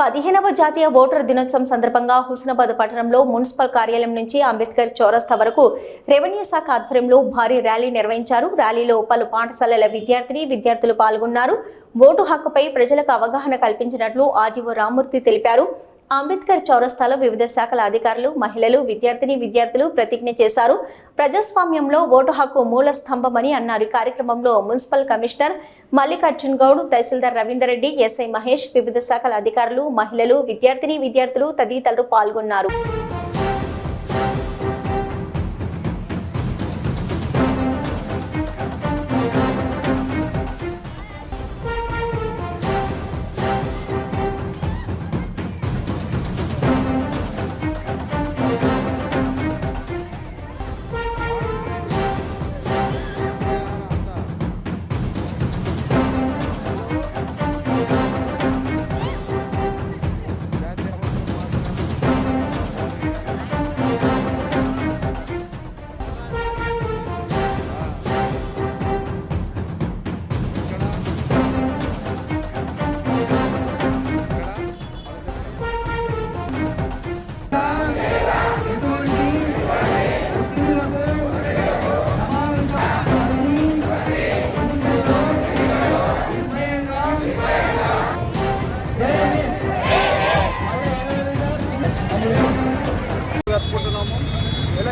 పదిహేనవ జాతీయ ఓటర్ దినోత్సవం సందర్భంగా హుస్నాబాద్ పట్టణంలో మున్సిపల్ కార్యాలయం నుంచి అంబేద్కర్ చౌరస్తా వరకు రెవెన్యూ శాఖ ఆధ్వర్యంలో భారీ ర్యాలీ నిర్వహించారు. ర్యాలీలో పలు పాఠశాలల విద్యార్థిని విద్యార్థులు పాల్గొన్నారు. ఓటు హక్కుపై ప్రజలకు అవగాహన కల్పించినట్లు ఆర్డీఓ రామూర్తి తెలిపారు. అంబేద్కర్ చౌరస్తాలో వివిధ శాఖల అధికారులు మహిళలు విద్యార్థిని విద్యార్థులు ప్రతిజ్ఞ చేశారు. ప్రజాస్వామ్యంలో ఓటు హక్కు మూల స్తంభమని అన్నారు. ఈ కార్యక్రమంలో municipal commissioner Mallikarjun Goud tahsildar Ravinder Reddy SI Mahesh వివిధ శాఖల అధికారులు మహిళలు విద్యార్థిని విద్యార్థులు తదితరులు పాల్గొన్నారు.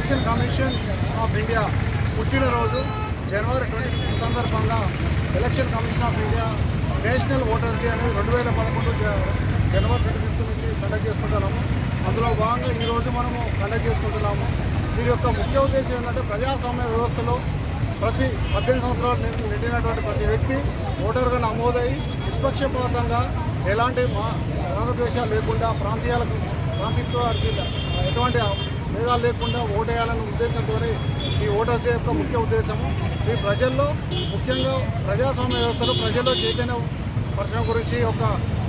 ఎలక్షన్ కమిషన్ ఆఫ్ ఇండియా పుట్టినరోజు జనవరి ట్వంటీ సందర్భంగా election commission of India national voters day అనేది రెండు వేల పదకొండు జనవరి ట్వంటీ ఫిఫ్త్ నుంచి కండక్ట్ చేసుకుంటున్నాము. అందులో భాగంగా ఈరోజు మనము కండక్ట్ చేసుకుంటున్నాము. దీని యొక్క ముఖ్య ఉద్దేశం ఏంటంటే ప్రజాస్వామ్య వ్యవస్థలో ప్రతి పద్దెనిమిది సంవత్సరాలు నిండినటువంటి ప్రతి వ్యక్తి ఓటర్గా నమోదై నిష్పక్షపాతంగా ఎలాంటి మా రాగద్వేషాలు లేకుండా ప్రాంతీయాలకు ప్రాంతీత్వానికి ఎటువంటి భేదాలు లేకుండా ఓటేయాలనే ఉద్దేశంతోనే ఈ ఓటర్స్ యొక్క ముఖ్య ఉద్దేశము. ఈ ప్రజల్లో ముఖ్యంగా ప్రజాస్వామ్య వ్యవస్థలో ప్రజల్లో చైతన్య పరచడం గురించి ఒక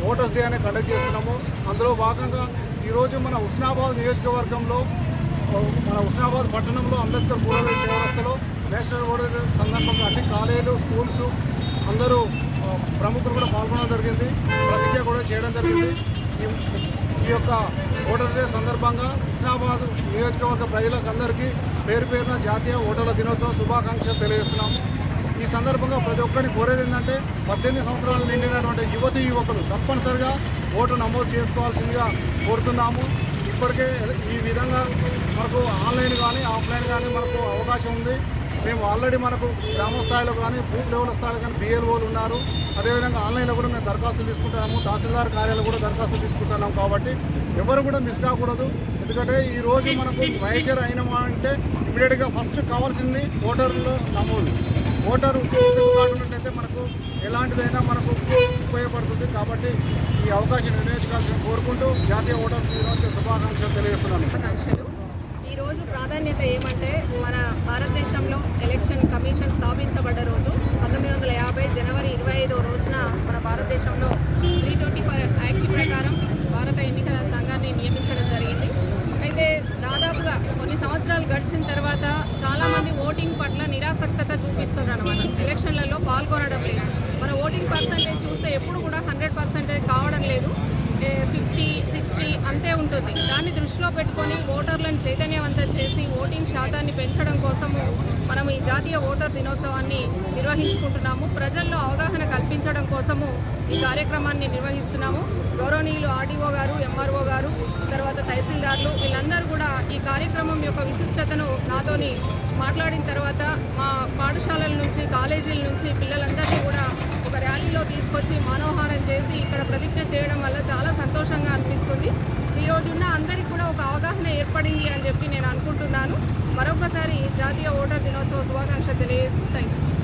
ఓటర్స్ డే అనే కండక్ట్ చేస్తున్నాము. అందులో భాగంగా ఈరోజు మన హుస్నాబాద్ నియోజకవర్గంలో మన హుస్నాబాద్ పట్టణంలో అంబేద్కర్ పూర్వ వ్యవస్థలో నేషనల్ ఓటర్ సందర్భంగా అన్ని కాలేజీలు స్కూల్స్ అందరూ ప్రముఖులు కూడా పాల్గొనడం జరిగింది. ప్రతిజ్ఞ కూడా చేయడం జరిగింది. ఈ యొక్క ఓటర్ డే సందర్భంగా హుస్నాబాద్ నియోజకవర్గ ప్రజలకు అందరికీ పేరు పేరున జాతీయ ఓటర్ల దినోత్సవ శుభాకాంక్షలు తెలియజేస్తున్నాము ఈ సందర్భంగా ప్రతి ఒక్కరిని కోరేది ఏంటంటే పద్దెనిమిది సంవత్సరాలు నిండినటువంటి యువతి యువకులు తప్పనిసరిగా ఓటు నమోదు చేసుకోవాల్సిందిగా కోరుతున్నాము. ఇప్పటికే ఈ విధంగా మనకు ఆన్లైన్ కానీ ఆఫ్లైన్ కానీ మనకు అవకాశం ఉంది. మేము ఆల్రెడీ మనకు గ్రామ స్థాయిలో కానీ బూత్ లెవెల్ స్థాయిలో కానీ బిఎల్ఓలు ఉన్నారు. అదేవిధంగా ఆన్లైన్లో కూడా మేము దరఖాస్తులు తీసుకుంటున్నాము. తహసీల్దార్ కార్యాలయం కూడా దరఖాస్తులు తీసుకుంటున్నాం కాబట్టి ఎవరు కూడా మిస్ కాకూడదు. ఎందుకంటే ఈ రోజు మనకు వైద్యర్ అయినా అంటే ఇమీడియట్గా ఫస్ట్ కావాల్సింది ఓటర్లో నమోదు. ఓటరు కార్డు ఉన్నట్టయితే మనకు ఎలాంటిదైనా మనకు ఉపయోగపడుతుంది కాబట్టి ఈ అవకాశం వినియోగించాలని కోరుకుంటూ జాతీయ ఓటర్ దినోత్సవ శుభాకాంక్షలు తెలియజేస్తున్నాను. ఈరోజు ప్రాధాన్యత ఏమంటే మన భారతదేశంలో ఎలక్షన్ కమిషన్ స్థాపించబడ్డ రోజు పంతొమ్మిది వందల యాభై జనవరి ఇరవై ఐదో రోజున మన భారతదేశంలో త్రీ ట్వంటీ ఫోర్ యాక్ట్ ప్రకారం భారత ఎన్నికల సంఘాన్ని నియమించడం జరిగింది. అయితే దాదాపుగా కొన్ని సంవత్సరాలు గడిచిన తర్వాత చాలామంది ఓటింగ్ పట్ల నిరాసక్తత చూపిస్తున్నారు అనమాట ఎలక్షన్లలో పాల్గొనడం లేదు. మన ఓటింగ్ పర్సంటేజ్ చూస్తే ఎప్పుడు కూడా ఉంటుంది. దాన్ని దృష్టిలో పెట్టుకొని ఓటర్లను చైతన్యవంతం చేసి ఓటింగ్ శాతాన్ని పెంచడం కోసము మనం ఈ జాతీయ ఓటర్ దినోత్సవాన్ని నిర్వహించుకుంటున్నాము. ప్రజల్లో అవగాహన కల్పించడం కోసము ఈ కార్యక్రమాన్ని నిర్వహిస్తున్నాము. గౌరవనీయులు ఆర్డీఓ గారు ఎంఆర్ఓ గారు తర్వాత తహసీల్దార్లు వీళ్ళందరూ కూడా ఈ కార్యక్రమం యొక్క విశిష్టతను నాతోని మాట్లాడిన తర్వాత మా పాఠశాలల నుంచి కాలేజీల నుంచి పిల్లలందరినీ కూడా ఒక ర్యాలీలో తీసుకొచ్చి మానవహారం చేసి ఇక్కడ ప్రతిజ్ఞ చేయడం వల్ల చాలా సంతోషంగా అనిపిస్తుంది. ఈ రోజున్న అందరికీ కూడా ఒక అవగాహన ఏర్పడింది అని చెప్పి నేను అనుకుంటున్నాను. మరొకసారి జాతీయ ఓటర్ దినోత్సవ శుభాకాంక్షలు తెలియజేస్తాను